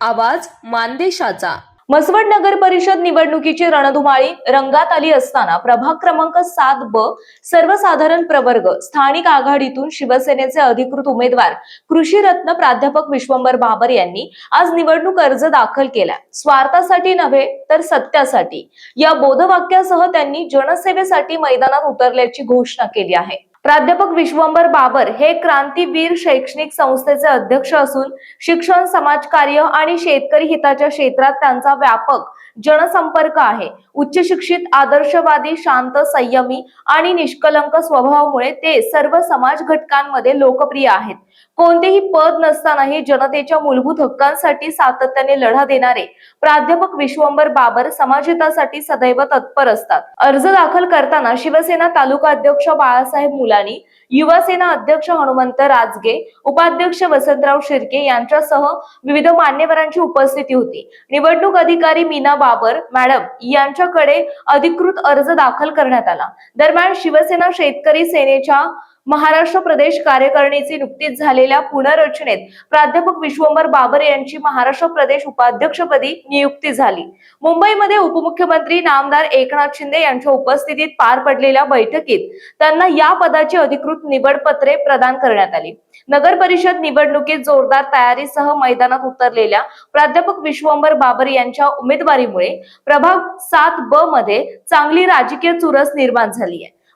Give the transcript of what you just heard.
आवाज मानदेशाचा. मसवड नगर परिषद निवडणुकीची रणधुमाळी रंगात आली असताना प्रभाग क्रमांक सात ब सर्वसाधारण प्रवर्ग स्थानिक आघाडीतून शिवसेनेचे अधिकृत उमेदवार कृषीरत्न प्राध्यापक विश्वंभर बाबर यांनी आज निवडणूक अर्ज दाखल केला. स्वार्थासाठी नव्हे तर सत्यासाठी. या बोधवाक्यासह त्यांनी जनसेवेसाठी मैदानात उतरल्याची घोषणा केली आहे. प्राध्यापक विश्वंभर बाबर हे क्रांतीवीर शैक्षणिक संस्थेचे अध्यक्ष असून शिक्षण समाजकार्य आणि शेतकरी हिताच्या क्षेत्रात त्यांचा व्यापक जनसंपर्क आहे. उच्च शिक्षित आदर्शवादी शांत संयमी आणि निष्कलंक स्वभावामुळे ते सर्व समाज घटकांमध्ये लोकप्रिय आहेत. कोणतेही पद नसतानाही जनतेच्या मूलभूत हक्कांसाठी सातत्याने लढा देणारे प्राध्यापक विश्वंभर बाबर समाजहितासाठी सदैव तत्पर असतात. अर्ज दाखल करताना शिवसेना तालुका अध्यक्ष बाळासाहेब मुला मुलानी युवासेना अध्यक्ष हनुमंत राजगे उपाध्यक्ष वसंतराव शिर्के यांच्यासह विविध मान्यवरांची उपस्थिती होती. निवडणूक अधिकारी मीना बाबर मॅडम यांच्याकडे अधिकृत अर्ज दाखल करण्यात आला. दरम्यान शिवसेना शेतकरी सेनेच्या महाराष्ट्र प्रदेश कार्यकारिणीची नुकतीच झालेल्या पुनर्रचनेत प्राध्यापक विश्वंभर बाबर यांची महाराष्ट्र प्रदेश उपाध्यक्षपदी नियुक्ती झाली. मुंबईमध्ये उपमुख्यमंत्री नामदार एकनाथ शिंदे यांच्या उपस्थितीत पार पडलेल्या बैठकीत त्यांना या पदाची अधिकृत निवडपत्रे प्रदान करण्यात आली. नगर परिषद निवडणुकीत जोरदार तयारीसह मैदानात उतरलेल्या प्राध्यापक विश्वंभर बाबर यांच्या उमेदवारीमुळे प्रभाग सात ब मध्ये चांगली राजकीय चुरस निर्माण झाली आहे.